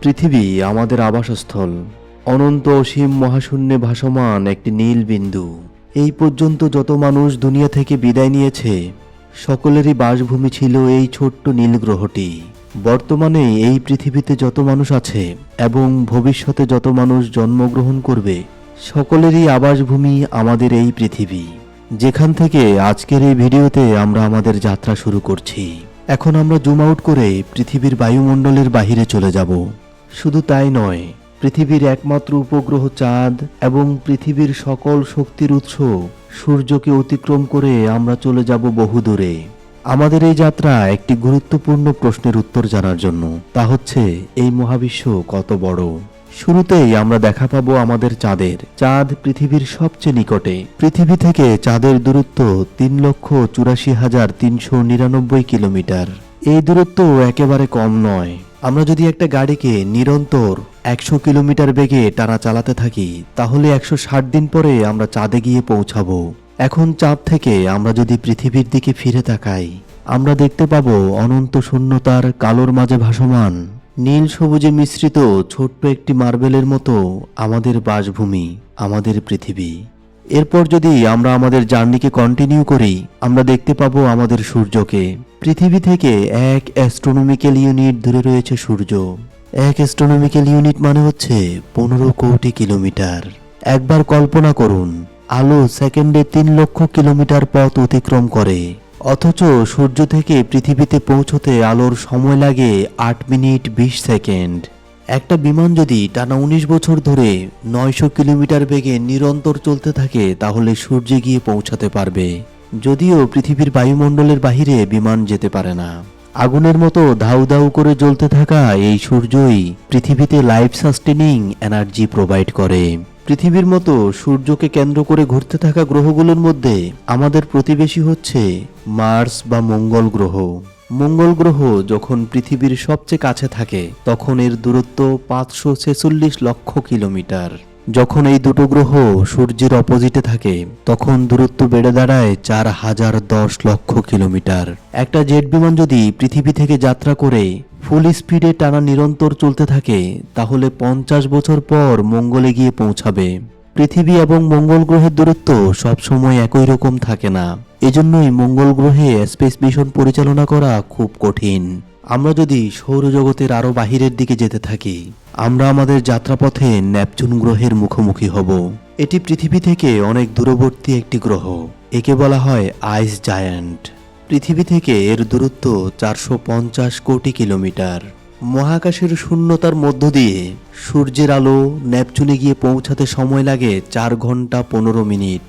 পৃথিবী আমাদের আবাসস্থল। অনন্ত অসীম মহাশূন্যে ভাসমান একটি নীল বিন্দু। এই পর্যন্ত যত মানুষ দুনিয়া থেকে বিদায় নিয়েছে, সকলেরই বাসভূমি ছিল এই ছোট্ট নীল গ্রহটি। বর্তমানে এই পৃথিবীতে যত মানুষ আছে এবং ভবিষ্যতে যত মানুষ জন্মগ্রহণ করবে, সকলেরই আবাসভূমি আমাদের এই পৃথিবী। যেখান থেকে আজকের এই ভিডিওতে আমরা আমাদের যাত্রা শুরু করছি। এখন আমরা জুম আউট করে পৃথিবীর বায়ুমণ্ডলের বাহিরে চলে যাব। শুধু তাই নয়, পৃথিবীর একমাত্র উপগ্রহ চাঁদ এবং পৃথিবীর সকল শক্তির উৎস সূর্যকে অতিক্রম করে আমরা চলে যাব বহুদূরে আমাদের এই যাত্রা একটি গুরুত্বপূর্ণ প্রশ্নের উত্তর জানার জন্য, তা হচ্ছে, এই মহাবিশ্ব কত বড়? শুরুতেই আমরা দেখা পাবো আমাদের চাঁদের। চাঁদ পৃথিবীর সবচেয়ে নিকটে। পৃথিবী থেকে চাঁদের দূরত্ব তিন লক্ষ চুরাশি হাজার তিনশো নিরানব্বই কিলোমিটার। এই দূরত্ব একেবারে কম নয়। আমরা যদি একটা গাড়িকে নিরন্তর একশো কিলোমিটার বেগে টানা চালাতে থাকি, তাহলে একশো ষাট দিন পরে আমরা চাঁদে গিয়ে পৌঁছাবো। এখন চাঁদ থেকে আমরা যদি পৃথিবীর দিকে ফিরে তাকাই, আমরা দেখতে পাবো অনন্ত শূন্যতার কালোর মাঝে ভাসমান, নীল সবুজে মিশ্রিত ছোট্ট একটি মার্বেলের মতো আমাদের বাসভূমি, আমাদের পৃথিবী। এরপর যদি আমরা আমাদের জার্নিকে কন্টিনিউ করি, আমরা দেখতে পাবো আমাদের সূর্যকে। পৃথিবী থেকে এক অ্যাস্ট্রোনমিক্যাল ইউনিট দূরে রয়েছে সূর্য। এক অ্যাস্ট্রোনমিক্যাল ইউনিট মানে হচ্ছে পনেরো কোটি কিলোমিটার। একবার কল্পনা করুন, আলো সেকেন্ডে তিন লক্ষ কিলোমিটার পথ অতিক্রম করে। অথচ সূর্য থেকে পৃথিবীতে পৌঁছতে আলোর সময় লাগে আট মিনিট বিশ সেকেন্ড। একটা বিমান যদি টানা উনিশ বছর ধরে নয়শো কিলোমিটার বেগে নিরন্তর চলতে থাকে, তাহলে সূর্যে গিয়ে পৌঁছাতে পারবে। যদিও পৃথিবীর বায়ুমণ্ডলের বাহিরে বিমান যেতে পারে না। আগুনের মতো ধাউ ধাউ করে জ্বলতে থাকা এই সূর্যই পৃথিবীতে লাইফ সাস্টেনিং এনার্জি প্রোভাইড করে। পৃথিবীর মতো সূর্যকে কেন্দ্র করে ঘুরতে থাকা গ্রহগুলোর মধ্যে আমাদের প্রতিবেশী হচ্ছে মার্স বা মঙ্গল গ্রহ। মঙ্গল গ্রহ যখন পৃথিবীর সবচেয়ে কাছে থাকে, তখন এর দূরত্ব পাঁচশো ছেচল্লিশ লক্ষ কিলোমিটার। যখন এই দুটো গ্রহ সূর্যের অপোজিটে থাকে, তখন দূরত্ব বেড়ে দাঁড়ায় চার হাজার দশ লক্ষ কিলোমিটার। একটা জেট বিমান যদি পৃথিবী থেকে যাত্রা করে ফুল স্পিডে টানা নিরন্তর চলতে থাকে, তাহলে পঞ্চাশ বছর পর মঙ্গলে গিয়ে পৌঁছাবে। পৃথিবী এবং মঙ্গল গ্রহের দূরত্ব সবসময় একই রকম থাকে না। এজন্যই মঙ্গল গ্রহে স্পেস মিশন পরিচালনা করা খুব কঠিন। আমরা যদি সৌরজগতের আরও বাহিরের দিকে যেতে থাকি, আমরা আমাদের যাত্রাপথে ন্যাপচুন গ্রহের মুখোমুখি হব। এটি পৃথিবী থেকে অনেক দূরবর্তী একটি গ্রহ, একে বলা হয় আইস জায়ান্ট। পৃথিবী থেকে এর দূরত্ব চারশো পঞ্চাশ কোটি কিলোমিটার। মহাকাশের শূন্যতার মধ্য দিয়ে সূর্যের আলো ন্যাপচুনে গিয়ে পৌঁছাতে সময় লাগে চার ঘণ্টা পনেরো মিনিট।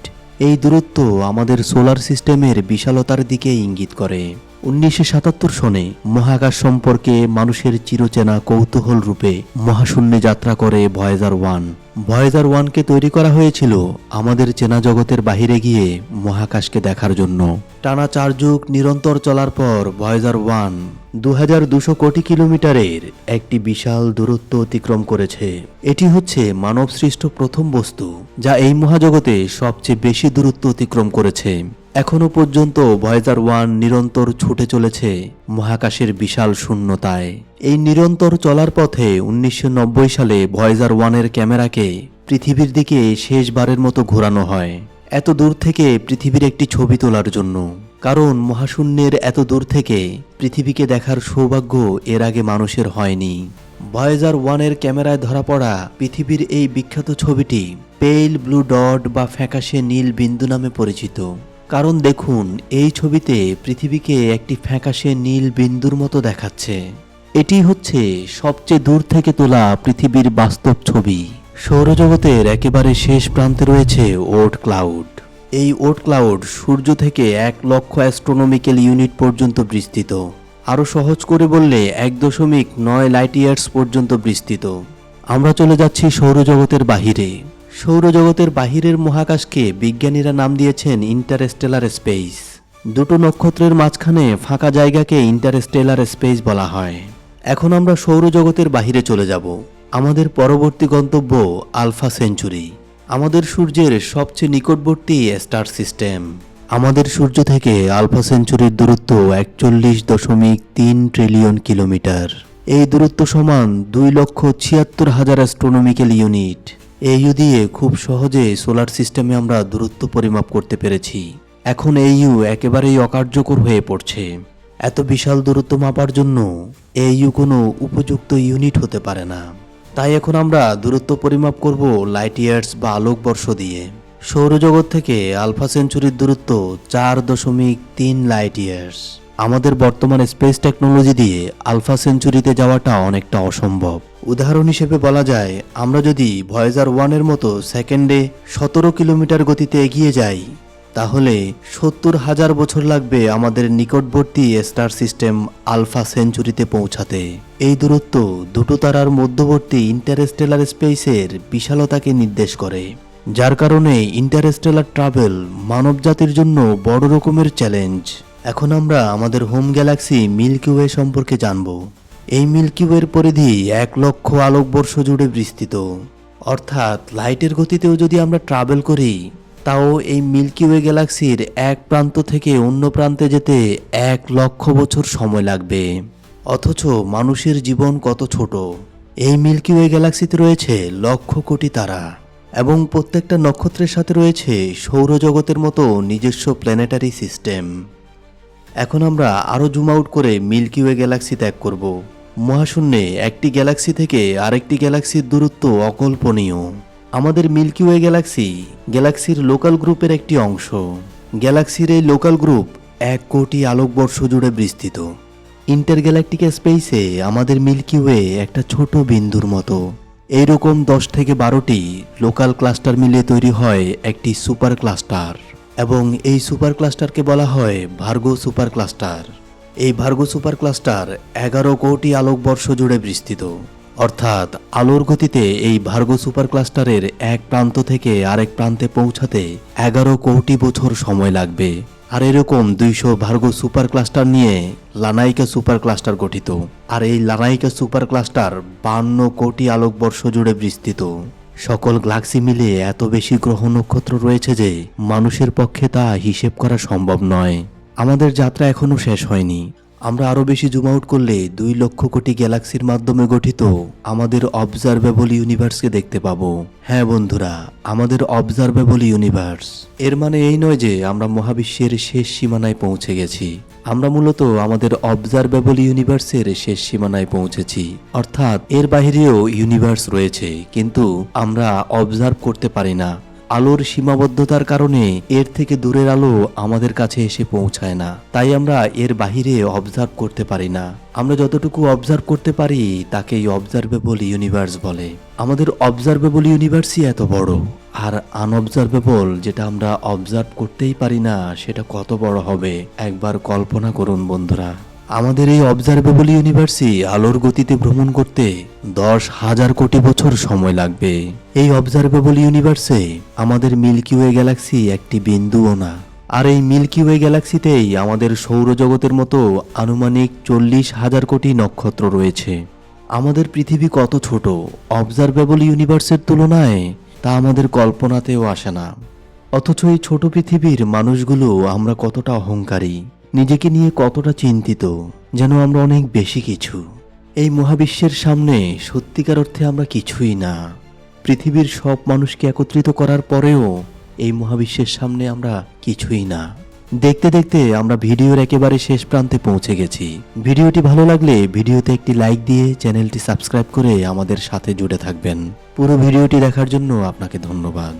এই দূরত্ব আমাদের সোলার সিস্টেমের বিশালতার দিকে ইঙ্গিত করে। উনিশশো সাতাত্তর সনে মহাকাশ সম্পর্কে মানুষের চিরচেনা কৌতূহল রূপে মহাশূন্যে যাত্রা করে ভয়েজার ওয়ান। ভয়েজার ওয়ানকে তৈরি করা হয়েছিল আমাদের চেনা জগতের বাহিরে গিয়ে মহাকাশকে দেখার জন্য। টানা চার যুগ নিরন্তর চলার পর ভয়েজার ওয়ান দু হাজার দুশো কোটি কিলোমিটারের একটি বিশাল দূরত্ব অতিক্রম করেছে। এটি হচ্ছে মানবসৃষ্ট প্রথম বস্তু, যা এই মহাজগতে সবচেয়ে বেশি দূরত্ব অতিক্রম করেছে। এখনও পর্যন্ত ভয়েজার ওয়ান নিরন্তর ছুটে চলেছে মহাকাশের বিশাল শূন্যতায়। এই নিরন্তর চলার পথে উনিশশো নব্বই সালে ভয়েজার ওয়ানের ক্যামেরাকে পৃথিবীর দিকে শেষবারের মতো ঘোরানো হয়। এত দূর থেকে পৃথিবীর একটি ছবি তোলার জন্য। কারণ মহাশূন্যের এত দূর থেকে পৃথিবীকে দেখার সৌভাগ্য এর আগে মানুষের হয়নি। ভয়েজার ওয়ানের ক্যামেরায় ধরা পড়া পৃথিবীর এই বিখ্যাত ছবিটি পেইল ব্লু ডট বা ফ্যাকাশে নীল বিন্দু নামে পরিচিত। কারণ দেখুন, এই ছবিতে পৃথিবীকে একটি ফ্যাকাশে নীল বিন্দুর মতো দেখাচ্ছে। এটি হচ্ছে সবচেয়ে দূর থেকে তোলা পৃথিবীর বাস্তব ছবি। সৌরজগতের একেবারে শেষ প্রান্তে রয়েছে ওট ক্লাউড। এই ওট ক্লাউড সূর্য থেকে এক লক্ষ অ্যাস্ট্রোনমিক্যাল ইউনিট পর্যন্ত বিস্তৃত। আরও সহজ করে বললে, এক দশমিক নয় লাইট ইয়ার্স পর্যন্ত বিস্তৃত। আমরা চলে যাচ্ছি সৌরজগতের বাহিরে। সৌরজগতের বাহিরের মহাকাশকে বিজ্ঞানীরা নাম দিয়েছেন ইন্টারস্টেলার স্পেস। দুটো নক্ষত্রের মাঝখানে ফাঁকা জায়গাকে ইন্টারস্টেলার স্পেস বলা হয়। এখন আমরা সৌরজগতের বাহিরে চলে যাব। আমাদের পরবর্তী গন্তব্য আলফা সেঞ্চুরি। আমাদের সূর্যের সবচেয়ে নিকটবর্তী স্টার সিস্টেম। আমাদের সূর্য থেকে আলফা সেঞ্চুরির দূরত্ব একচল্লিশ দশমিক তিন ট্রিলিয়ন কিলোমিটার। এই দূরত্ব সমান দুই লক্ষ ছিয়াত্তর হাজার অ্যাস্ট্রোনমিক্যাল ইউনিট এই ইউ দিয়ে খুব সহজে সোলার সিস্টেমে আমরা দূরত্ব পরিমাপ করতে পেরেছি। এখন এই ইউ একেবারেই অকার্যকর হয়ে পড়ছে। এত বিশাল দূরত্ব মাপার জন্য এই ইউ কোনো উপযুক্ত ইউনিট হতে পারে না। তাই এখন আমরা দূরত্ব পরিমাপ করব লাইট ইয়ার্স বা আলোকবর্ষ দিয়ে। সৌরজগৎ থেকে আলফা সেঞ্চুরির দূরত্ব চার দশমিক তিন লাইট ইয়ার্স। আমাদের বর্তমান স্পেস টেকনোলজি দিয়ে আলফা সেঞ্চুরিতে যাওয়াটা অনেকটা অসম্ভব। উদাহরণ হিসেবে বলা যায়, আমরা যদি ভয়েজার ওয়ানের মতো সেকেন্ডে সতেরো কিলোমিটার গতিতে এগিয়ে যাই, তাহলে সত্তর হাজার বছর লাগবে আমাদের নিকটবর্তী স্টার সিস্টেম আলফা সেঞ্চুরিতে পৌঁছাতে। এই দূরত্ব দুটো তারার মধ্যবর্তী ইন্টারস্টেলার স্পেসের বিশালতাকে নির্দেশ করে, যার কারণে ইন্টারস্টেলার ট্রাভেল মানবজাতির জন্য বড় রকমের চ্যালেঞ্জ। এখন আমরা আমাদের হোম গ্যালাক্সি মিল্কি ওয়ে সম্পর্কে জানব। এই মিল্কি ওয়ের পরিধি এক লক্ষ আলোকবর্ষ জুড়ে বিস্তৃত। অর্থাৎ লাইটের গতিতেও যদি আমরা ট্রাভেল করি, তাও এই মিল্কি ওয়ে গ্যালাক্সির এক প্রান্ত থেকে অন্য প্রান্তে যেতে এক লক্ষ বছর সময় লাগবে। অথচ মানুষের জীবন কত ছোট। এই মিল্কি ওয়ে গ্যালাক্সিতে রয়েছে লক্ষ কোটি তারা এবং প্রত্যেকটা নক্ষত্রের সাথে রয়েছে সৌরজগতের মতো নিজস্ব প্ল্যানেটারি সিস্টেম এখন আমরা আরও জুম আউট করে মিল্কি ওয়ে গ্যালাক্সি ত্যাগ করব। মহাশূন্যে একটি গ্যালাক্সি থেকে আরেকটি গ্যালাক্সির দূরত্ব অকল্পনীয়। আমাদের মিল্কি ওয়ে গ্যালাক্সি গ্যালাক্সির লোকাল গ্রুপের একটি অংশ। গ্যালাক্সির এই লোকাল গ্রুপ এক কোটি আলোকবর্ষ জুড়ে বিস্তৃত। ইন্টারগ্যালাকটিক স্পেসে আমাদের মিল্কি ওয়ে একটা ছোট বিন্দুর মতো। এইরকম দশ থেকে বারোটি লোকাল ক্লাস্টার মিলে তৈরি হয় একটি সুপার ক্লাস্টার এবং এই সুপার ক্লাস্টারকে বলা হয় ভার্গো সুপার ক্লাস্টার। এই ভার্গো সুপার ক্লাস্টার এগারো কোটি আলোকবর্ষ জুড়ে বিস্তৃত। অর্থাৎ আলোর গতিতে এই ভার্গো সুপার ক্লাস্টারের এক প্রান্ত থেকে আরেক প্রান্তে পৌঁছাতে এগারো কোটি বছর সময় লাগবে। আর এরকম দুইশো ভার্গো সুপার ক্লাস্টার নিয়ে লানাইকা সুপার ক্লাস্টার গঠিত। আর এই লানাইকা সুপার ক্লাস্টার বান্ন কোটি আলোকবর্ষ জুড়ে বিস্তৃত। সকল গ্লাক্সি মিলে এত বেশি গ্রহ নক্ষত্র রয়েছে যে মানুষের পক্ষে তা হিসেব করা সম্ভব নয়। আমাদের যাত্রা এখনও শেষ হয়নি। আমরা আরও বেশি জুম আউট করলে দুই লক্ষ কোটি গ্যালাক্সির মাধ্যমে গঠিত আমাদের অবজারভেবল ইউনিভার্সকে দেখতে পাবো। হ্যাঁ বন্ধুরা, আমাদের অবজারভেবল ইউনিভার্স এর মানে এই নয় যে আমরা মহাবিশ্বের শেষ সীমানায় পৌঁছে গেছি। আমরা মূলত আমাদের অবজারভেবল ইউনিভার্সের শেষ সীমানায় পৌঁছেছি। অর্থাৎ এর বাহিরেও ইউনিভার্স রয়েছে, কিন্তু আমরা অবজার্ভ করতে পারি না। আলোর সীমাবদ্ধতার কারণে এর থেকে দূরের আলো আমাদের কাছে এসে পৌঁছায় না। তাই আমরা এর বাহিরে অবজার্ভ করতে পারি না। আমরা যতটুকু অবজার্ভ করতে পারি, তাকেই অবজারভেবল ইউনিভার্স বলে। আমাদের অবজারভেবল ইউনিভার্সই এত বড়, আর আনঅবজারভেবল যেটা আমরা অবজার্ভ করতেই পারি না, সেটা কত বড় হবে, একবার কল্পনা করুন বন্ধুরা। আমাদের এই অবজারভেবল ইউনিভার্সই আলোর গতিতে ভ্রমণ করতে দশ হাজার কোটি বছর সময় লাগবে। এই অবজারভেবল ইউনিভার্সে আমাদের মিল্কি ওয়ে গ্যালাক্সি একটি বিন্দুও না। আর এই মিল্কি ওয়ে গ্যালাক্সিতেই আমাদের সৌরজগতের মতো আনুমানিক চল্লিশ হাজার কোটি নক্ষত্র রয়েছে। আমাদের পৃথিবী কত ছোট অবজারভেবল ইউনিভার্সের তুলনায় তা আমাদের কল্পনাতেও আসে না। অথচ এই ছোট পৃথিবীর মানুষগুলো আমরা কতটা অহংকারী। নিজেকে নিয়ে কতটা চিন্তিত, যেন আমরা অনেক বেশি কিছু। এই মহাবিশ্বের সামনে সত্যিকার অর্থে আমরা কিছুই না। পৃথিবীর সব মানুষকে একত্রিত করার পরেও এই মহাবিশ্বের সামনে আমরা কিছুই না। দেখতে দেখতে আমরা ভিডিওর একেবারে শেষ প্রান্তে পৌঁছে গেছি। ভিডিওটি ভালো লাগলে ভিডিওতে একটি লাইক দিয়ে চ্যানেলটি সাবস্ক্রাইব করে আমাদের সাথে জুড়ে থাকবেন। পুরো ভিডিওটি দেখার জন্য আপনাকে ধন্যবাদ।